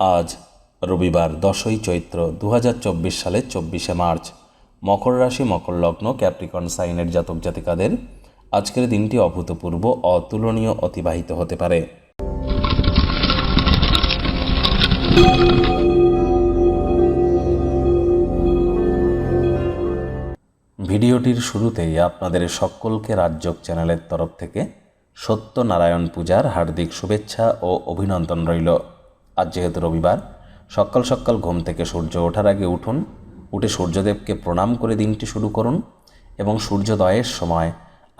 আজ রবিবার দশই চৈত্র দু হাজার চব্বিশ সালের চব্বিশে মার্চ। মকর রাশি, মকর লগ্ন, ক্যাপ্রিকন সাইনের জাতক জাতিকাদের আজকের দিনটি অভূতপূর্ব, অতুলনীয়, অতিবাহিত হতে পারে। ভিডিওটির শুরুতেই আপনাদের সকলকে রাজ্যক চ্যানেলের তরফ থেকে সত্যনারায়ণ পূজার হার্দিক শুভেচ্ছা ও অভিনন্দন রইল। আজ যেহেতু রবিবার, সকাল সকাল ঘুম থেকে সূর্য ওঠার আগে উঠুন, উঠে সূর্যদেবকে প্রণাম করে দিনটি শুরু করুন এবং সূর্যোদয়ের সময়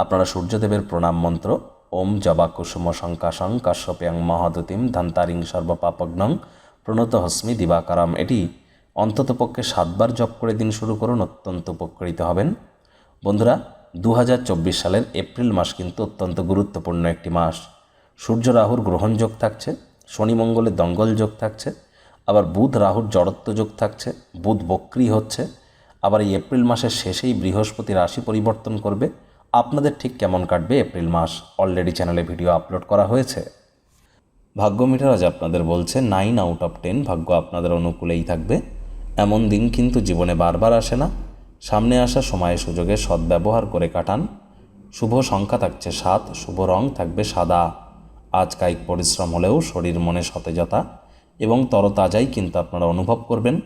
আপনারা সূর্যদেবের প্রণাম মন্ত্র, ওম জবা কুসুম শঙ্কাশং কাশ্যপ্যাং মহাদতিম ধন্তারিং সর্বপাপগ্নং প্রণত হস্মি দিবাকারাম। এটি অন্ততপক্ষে সাতবার জপ করে দিন শুরু করুন, অত্যন্ত উপকৃত হবেন। বন্ধুরা দু হাজার চব্বিশ সালের এপ্রিল মাস কিন্তু অত্যন্ত গুরুত্বপূর্ণ একটি মাস। সূর্য রাহুর গ্রহণযোগ থাকছে শনি মঙ্গলের দঙ্গল যোগ থাকছে, আবার বুধ রাহুর জড়ত্ব যোগ থাকছে, বুধ বক্রি হচ্ছে, আবার এই এপ্রিল মাসের শেষেই বৃহস্পতি রাশি পরিবর্তন করবে। আপনাদের ঠিক কেমন কাটবে এপ্রিল মাস? অলরেডি চ্যানেলে ভিডিও আপলোড করা হয়েছে। ভাগ্য মিটার আজ আপনাদের বলছে নাইন আউট অফ টেন ভাগ্য আপনাদের অনুকূলেই থাকবে। এমন দিন কিন্তু জীবনে বারবার আসে না। সামনে আসা সময়ে সুযোগে সদ্ব্যবহার করে কাটান। শুভ সংখ্যা থাকছে সাত, শুভ রং থাকবে সাদা। আজ কায়িক পরিশ্রম হলেও শরীর, মনে সতেজতা এবং তরতাজাই কিন্তু আপনারা অনুভব করবেন।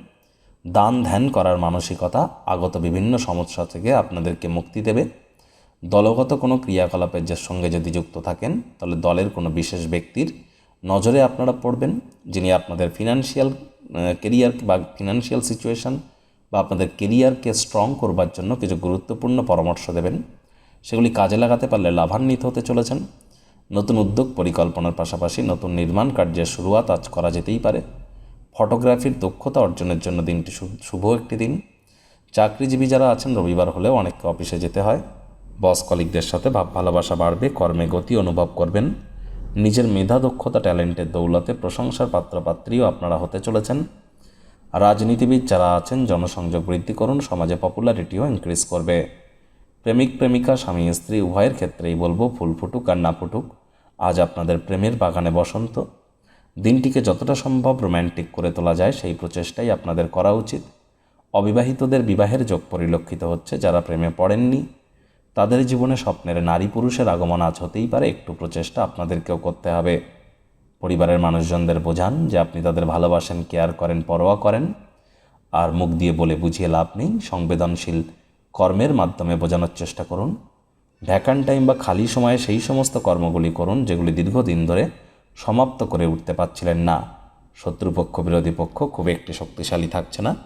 দান ধ্যান করার মানসিকতা আগত বিভিন্ন সমস্যা থেকে আপনাদেরকে মুক্তি দেবে। দলগত কোনো ক্রিয়াকলাপের যে সঙ্গে যদি যুক্ত থাকেন, তাহলে দলের কোনো বিশেষ ব্যক্তির নজরে আপনারা পড়বেন, যিনি আপনাদের ফিনান্সিয়াল কেরিয়ার বা ফিনান্সিয়াল সিচুয়েশন বা আপনাদের কেরিয়ারকে স্ট্রং করবার জন্য কিছু গুরুত্বপূর্ণ পরামর্শ দেবেন। সেগুলি কাজে লাগাতে পারলে লাভান্বিত হতে চলেছেন। নতুন উদ্যোগ পরিকল্পনার পাশাপাশি নতুন নির্মাণ কার্যের শুরুয়াত আজ করা যেতেই পারে। ফটোগ্রাফির দক্ষতা অর্জনের জন্য দিনটি শুভ একটি দিন। চাকরিজীবী যারা আছেন, রবিবার হলেও অনেককে অফিসে যেতে হয়। বস কলিকদের সাথে ভাব ভালোবাসা বাড়বে, কর্মে গতি অনুভব করবেন। নিজের মেধা, দক্ষতা, ট্যালেন্টের দৌলতে প্রশংসার পাত্রপাত্রীও আপনারা হতে চলেছেন। রাজনীতিবিদ যারা আছেন, জনসংযোগ বৃদ্ধি করুন, সমাজে পপুলারিটিও ইনক্রিজ করবে। প্রেমিক, প্রেমিকা, স্বামী, স্ত্রী, উভয়ের ক্ষেত্রেই বলব, ফুল ফুটুক আর না ফুটুক। আজ আপনাদের প্রেমের বাগানে বসন্ত। দিনটিকে যতটা সম্ভব রোম্যান্টিক করে তোলা যায় সেই প্রচেষ্টাই আপনাদের করা উচিত। অবিবাহিতদের বিবাহের যোগ পরিলক্ষিত হচ্ছে যারা প্রেমে পড়েননি। তাদের জীবনে স্বপ্নের নারী পুরুষের আগমন আজ হতেই পারে, একটু প্রচেষ্টা আপনাদেরকেও করতে হবে। পরিবারের মানুষজনদের বোঝান যে আপনি তাদের ভালোবাসেন, কেয়ার করেন, পরোয়া করেন। আর মুখ দিয়ে বলে বুঝিয়ে লাভ নেই। সংবেদনশীল কর্মের মাধ্যমে বোঝানোর চেষ্টা করুন। ভ্যাকান টাইম বা খালি সময়ে সেই সমস্ত কর্মগুলি করুন যেগুলি দীর্ঘদিন ধরে সমাপ্ত করে উঠতে পারছিলেন না। শত্রুপক্ষ, বিরোধী পক্ষ খুব একটি শক্তিশালী থাকছে না।